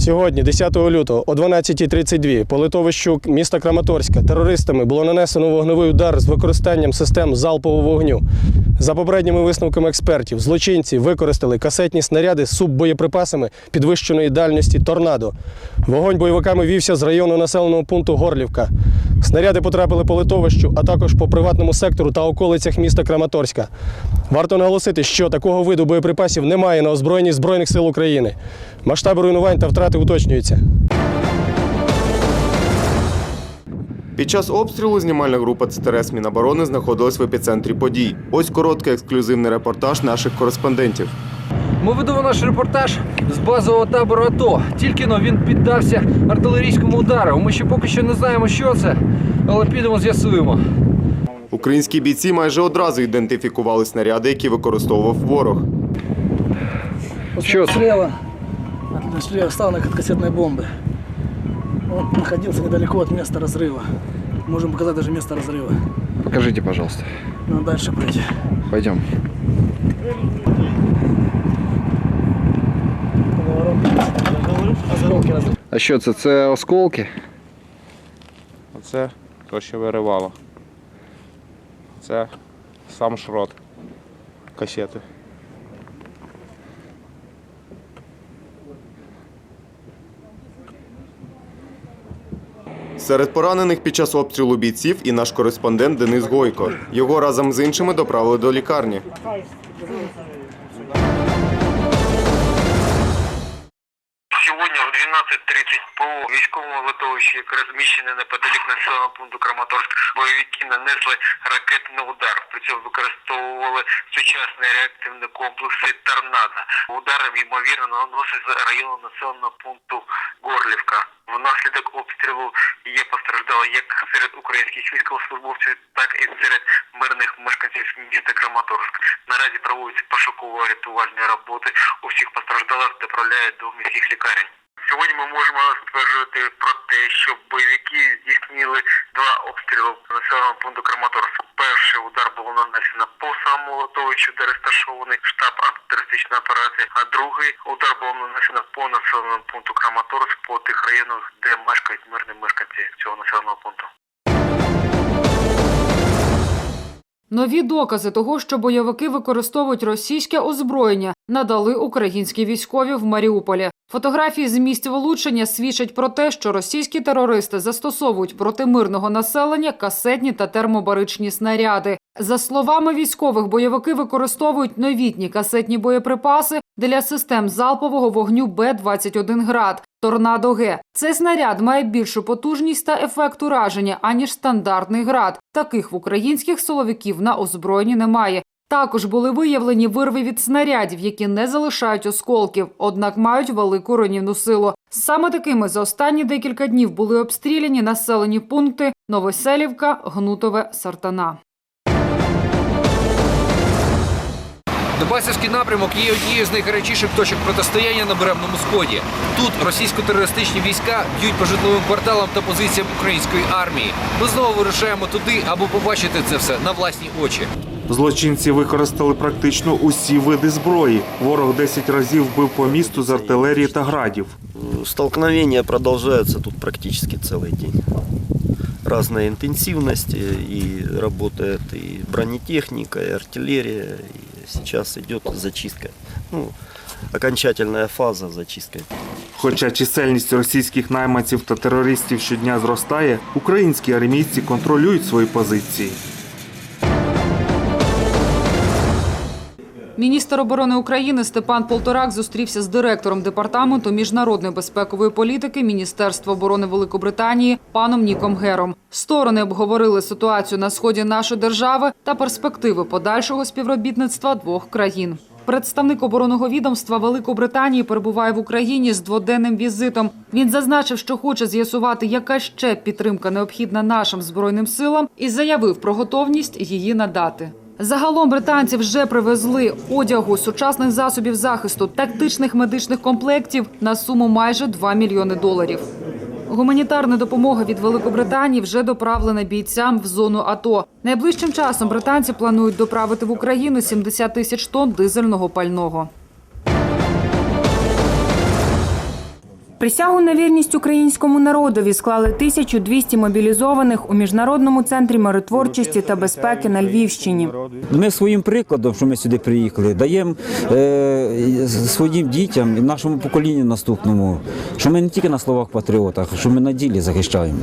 Сьогодні, 10 лютого, о 12.32 по литовищу міста Краматорська терористами було нанесено вогневий удар з використанням систем залпового вогню. За попередніми висновками експертів, злочинці використали касетні снаряди з суббоєприпасами підвищеної дальності торнадо. Вогонь бойовиками вівся з району населеного пункту Горлівка. Снаряди потрапили по литовищу, а також по приватному сектору та околицях міста Краматорська. Варто наголосити, що такого виду боєприпасів немає на озброєнні Збройних сил України. Масштаби руйнувань та втрати уточнюються. Під час обстрілу знімальна група ЦТРС Міноборони знаходилась в епіцентрі подій. Ось короткий ексклюзивний репортаж наших кореспондентів. Ми ведемо наш репортаж з базового табору АТО. Тільки но він піддався артилерійському удару. Ми ще поки що не знаємо, що це, але підемо з'ясуємо. Українські бійці майже одразу ідентифікували снаряди, які використовував ворог. Что это? Слева останок от кассетной бомбы. Он находился недалеко от места разрыва. Можем показать даже место разрыва. Покажите, пожалуйста. Надо дальше пройти. Пойдем. А що це? Це осколки? Оце то, що виривало. Це сам шрот касети. Серед поранених під час обстрілу бійців і наш кореспондент Денис Гойко. Його разом з іншими доправили до лікарні. Литовищі, яке розміщене неподалік населеного пункту Краматорськ, бойовики нанесли ракетний удар. При цьому використовували сучасні реактивні комплекси «Торнадо». Удар, ймовірно, наносить з району населеного пункту Горлівка. Внаслідок обстрілу є постраждали як серед українських військовослужбовців, так і серед мирних мешканців міста Краматорськ. Наразі проводяться пошуково-рятувальні роботи. Усіх постраждалих доправляють до міських лікарень. Сьогодні ми можемо стверджувати про те, що бойовики здійснили два обстріли населеного пункту Краматорськ. Перший удар було нанесено по самому литовищу, де розташований штаб антитерористичної операції, а другий удар було нанесено по населеному пункту Краматорськ, по тих районах, де мешкають мирні мешканці цього населеного пункту. Нові докази того, що бойовики використовують російське озброєння, надали українські військові в Маріуполі. Фотографії з місць влучення свідчать про те, що російські терористи застосовують проти мирного населення касетні та термобаричні снаряди. За словами військових, бойовики використовують новітні касетні боєприпаси для систем залпового вогню Б-21 град. Торнадо Г. Цей снаряд має більшу потужність та ефект ураження, аніж стандартний град. Таких в українських силовиків на озброєнні немає. Також були виявлені вирви від снарядів, які не залишають осколків, однак мають велику руйнівну силу. Саме такими за останні декілька днів були обстріляні населені пункти Новоселівка, Гнутове, Сартана. Дебальцевський напрямок є однією з найгарячіших точок протистояння на Беремному сході. Тут російсько-терористичні війська б'ють по житловим кварталам та позиціям української армії. Ми знову вирушаємо туди, аби побачити це все на власні очі. Злочинці використали практично усі види зброї. Ворог 10 разів бив по місту з артилерії та градів. Столкновения продолжаются тут практически целый день. Разная интенсивность, э, и работает и бронетехника, и артиллерия. Сейчас идет зачистка. Ну, окончательная фаза зачистки. Хоча чисельність російських найманців та терористів щодня зростає, українські армійці контролюють свої позиції. Міністр оборони України Степан Полторак зустрівся з директором департаменту міжнародної безпекової політики Міністерства оборони Великобританії паном Ніком Гером. Сторони обговорили ситуацію на сході нашої держави та перспективи подальшого співробітництва двох країн. Представник оборонного відомства Великобританії перебуває в Україні з дводенним візитом. Він зазначив, що хоче з'ясувати, яка ще підтримка необхідна нашим збройним силам, і заявив про готовність її надати. Загалом британці вже привезли одягу, сучасних засобів захисту, тактичних медичних комплектів на суму майже 2 мільйони доларів. Гуманітарна допомога від Великобританії вже доправлена бійцям в зону АТО. Найближчим часом британці планують доправити в Україну 70 тисяч тонн дизельного пального. Присягу на вірність українському народові склали 1200 мобілізованих у міжнародному центрі миротворчості та безпеки на Львівщині. Ми своїм прикладом, що ми сюди приїхали, даємо е, своїм дітям і нашому поколінню наступному, що ми не тільки на словах патріотах, що ми на ділі захищаємо.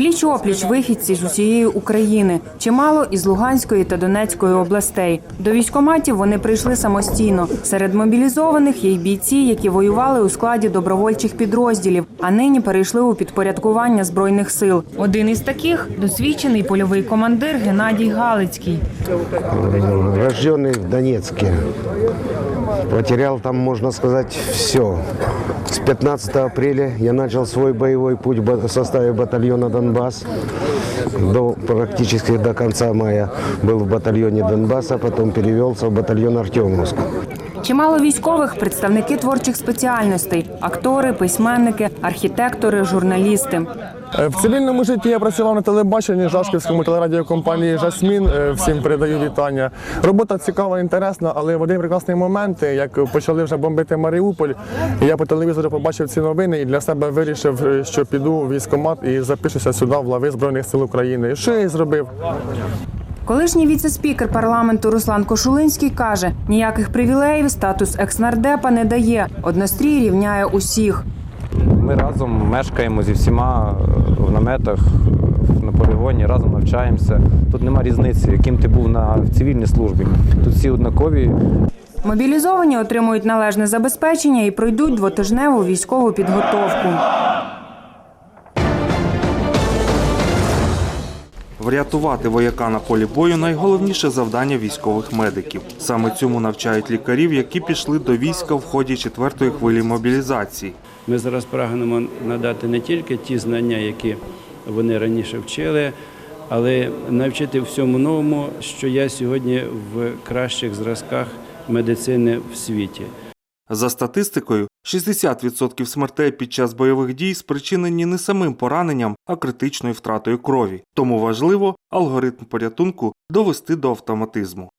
Пліч опліч вихідці з усієї України, чимало із Луганської та Донецької областей. До військоматів вони прийшли самостійно. Серед мобілізованих є й бійці, які воювали у складі добровольчих підрозділів, а нині перейшли у підпорядкування збройних сил. Один із таких досвідчений польовий командир Геннадій Галицький. Рожденный в Донецке. Потерял там, можно сказать, все. С 15 апреля я начал свой боевой путь в ба- в составе батальона «Донбасс». До, практически до конца мая был в батальоне «Донбасса», потом перевелся в батальон «Артемовск». Чимало військових представники творчих спеціальностей: актори, письменники, архітектори, журналісти. Е, В цивільному житті я працював на телебаченні Жашківському телерадіокомпанії Жасмін. Е, Всім передаю вітання. Робота цікава, інтересна, але в один прекрасний момент, е, як почали вже бомбити Маріуполь, я по телевізору побачив ці новини і для себе вирішив, що піду в військкомат і запишуся сюди в лави Збройних сил України. Що я і зробив? Колишній віце-спікер парламенту Руслан Кошулинський каже: ніяких привілеїв статус екснардепа не дає. Однострій рівняє усіх. Ми разом мешкаємо зі всіма е, в наметах, на полігоні, разом навчаємося. Тут нема різниці, яким ти був на цивільній службі. Тут всі однакові. Мобілізовані отримують належне забезпечення і пройдуть двотижневу військову підготовку. Врятувати вояка на полі бою найголовніше завдання військових медиків. Саме цьому навчають лікарів, які пішли до війська в ході четвертої хвилі мобілізації. Ми зараз прагнемо надати не тільки ті знання, які вони раніше вчили, але навчити всьому новому, що є сьогодні в кращих зразках медицини в світі. За статистикою, 60% смертей під час бойових дій спричинені не самим пораненням, а критичною втратою крові. Тому важливо алгоритм порятунку довести до автоматизму.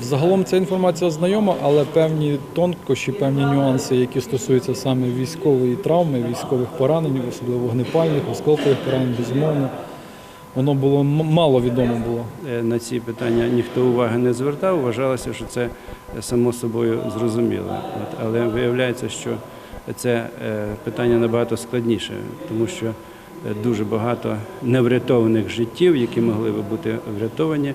Взагалом ця інформація знайома, але певні тонкощі, певні нюанси, які стосуються саме військової травми, військових поранень, особливо вогнепальних, осколкових поранень, безумовно. Воно було мало відомо було. Е, На ці питання ніхто уваги не звертав, вважалося, що це е, само собою зрозуміло. От, але виявляється, що це е, питання набагато складніше, тому що дуже багато неврятованих життів, які могли би бути врятовані.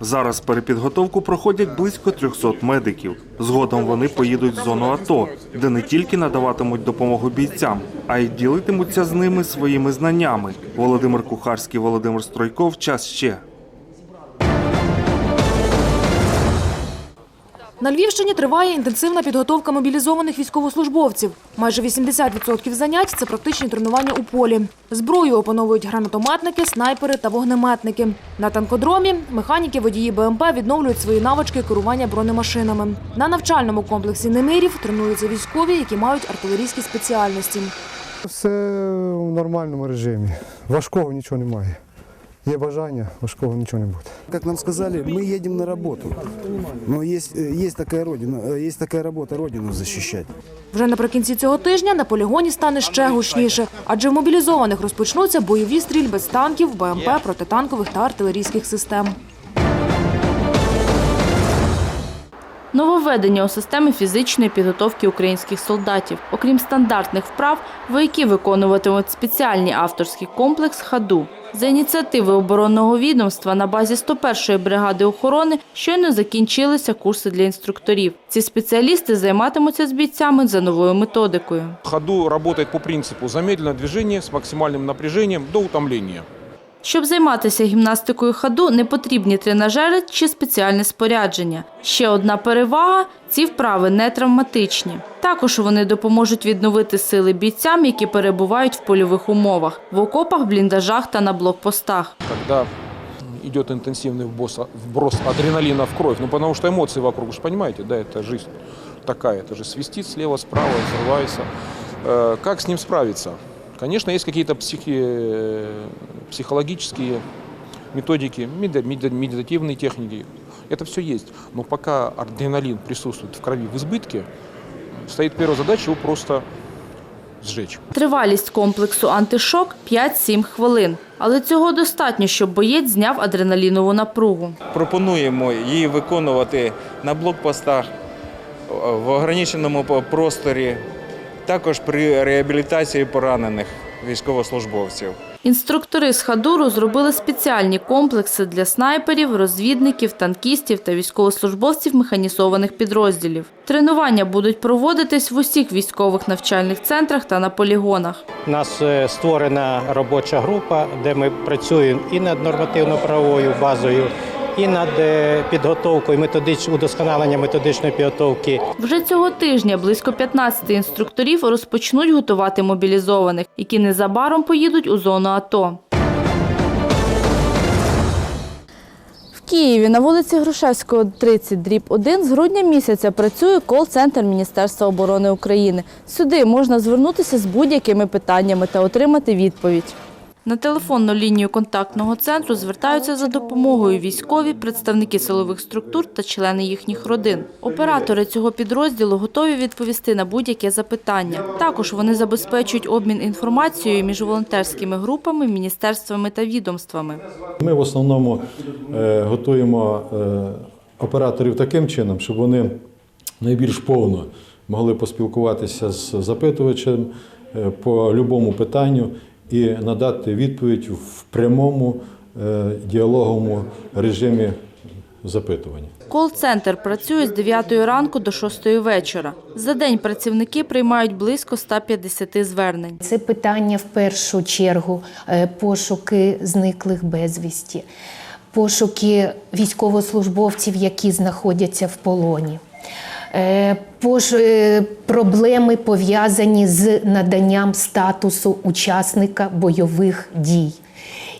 Зараз перепідготовку проходять близько 300 медиків. Згодом вони поїдуть в зону АТО, де не тільки надаватимуть допомогу бійцям, а й ділитимуться з ними своїми знаннями. Володимир Кухарський, Володимир Стройков. Час ще. На Львівщині триває інтенсивна підготовка мобілізованих військовослужбовців. Майже 80% занять це практичні тренування у полі. Зброю опановують гранатометники, снайпери та вогнеметники. На танкодромі механіки водії БМП відновлюють свої навички керування бронемашинами. На навчальному комплексі Немирів тренуються військові, які мають артилерійські спеціальності. Все в нормальному режимі. Важкого нічого немає Є бажання, важкого нічого не буде. Как нам сказали, мы едем на работу. Но есть, э, есть, такая родина, э, есть такая работа родину защищать. Вже наприкінці цього тижня на полігоні стане ще гучніше, адже в мобілізованих розпочнуться бойові стрільби з танків, БМП, протитанкових та артилерійських систем. Нововведення у системі фізичної підготовки українських солдатів. Окрім стандартних вправ, вояки виконуватимуть спеціальний авторський комплекс «Хаду». За ініціативи оборонного відомства на базі 101-ї бригади охорони щойно закінчилися курси для інструкторів. Ці спеціалісти займатимуться з бійцями за новою методикою. Ходу работает по принципу замедленное движение с максимальным напряжением до утомления. Щоб займатися гімнастикою ходу, не потрібні тренажери чи спеціальне спорядження. Ще одна перевага – ці вправи не травматичні. Також вони допоможуть відновити сили бійцям, які перебувають в польових умовах – в окопах, бліндажах та на блокпостах. Когда идет интенсивный вброс, вброс адреналина в кровь, ну потому что эмоции вокруг, вы же понимаете, да, это жизнь такая, это же свистит слева, справа, взрывается. Э, Как с ним справиться? Конечно, есть какие-то психи- э, психологические методики, меда- меда- медитативные техники. Это все есть. Но пока адреналин присутствует в крови в избытке, стоит первая задача его просто сжечь. Тривалість комплексу антишок 5-7 хвилин. Але цього достатньо, щоб боєць зняв адреналінову напругу. Пропонуємо її виконувати на блокпостах в ограниченому по- просторі, також при реабілітації поранених військовослужбовців. Інструктори з Хадуру зробили спеціальні комплекси для снайперів, розвідників, танкістів та військовослужбовців механізованих підрозділів. Тренування будуть проводитись в усіх військових навчальних центрах та на полігонах. У нас е, створена робоча група, де ми працюємо і над нормативно-правовою базою, і над е, підготовкою методич... удосконалення методичної підготовки. Вже цього тижня близько 15 інструкторів розпочнуть готувати мобілізованих, які незабаром поїдуть у зону АТО. В Києві на вулиці Грушевського, 30, дріб 1, з грудня місяця працює кол-центр Міністерства оборони України. Сюди можна звернутися з будь-якими питаннями та отримати відповідь. На телефонну лінію контактного центру звертаються за допомогою військові, представники силових структур та члени їхніх родин. Оператори цього підрозділу готові відповісти на будь-яке запитання. Також вони забезпечують обмін інформацією між волонтерськими групами, міністерствами та відомствами. Ми в основному е, готуємо е, операторів таким чином, щоб вони найбільш повно могли поспілкуватися з запитувачем е, по будь-якому питанню і надати відповідь в прямому е, діалоговому режимі запитування. Кол-центр працює з 9 ранку до 6 вечора. За день працівники приймають близько 150 звернень. Це питання в першу чергу е, пошуки зниклих безвісті, пошуки військовослужбовців, які знаходяться в полоні. Е, е, Проблеми пов'язані з наданням статусу учасника бойових дій.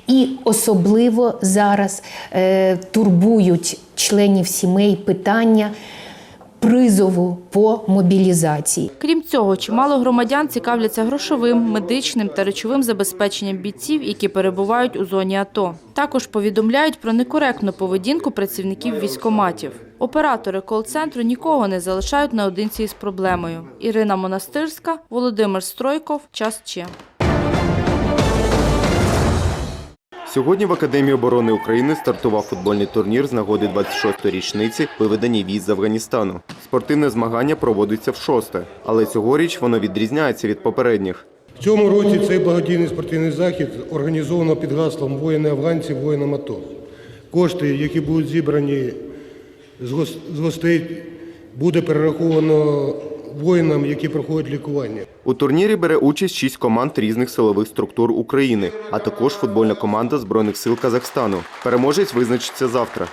І особливо зараз е, турбують членів сімей питання призову по мобілізації. Крім цього, чимало громадян цікавляться грошовим, медичним та речовим забезпеченням бійців, які перебувають у зоні АТО. Також повідомляють про некоректну поведінку працівників військоматів. Оператори кол-центру нікого не залишають наодинці із проблемою. Ірина Монастирська, Володимир Стройков. Час Че. Сьогодні в Академії оборони України стартував футбольний турнір з нагоди 26-ї річниці виведення військ з Афганістану. Спортивне змагання проводиться в шосте, але цьогоріч воно відрізняється від попередніх. В цьому році цей благодійний спортивний захід організовано під гаслом Воїни афганці, воїнам АТО. Кошти, які будуть зібрані з гостей, буде перераховано воїнам, які проходять лікування. У турнірі бере участь шість команд різних силових структур України, а також футбольна команда Збройних сил Казахстану. Переможець визначиться завтра.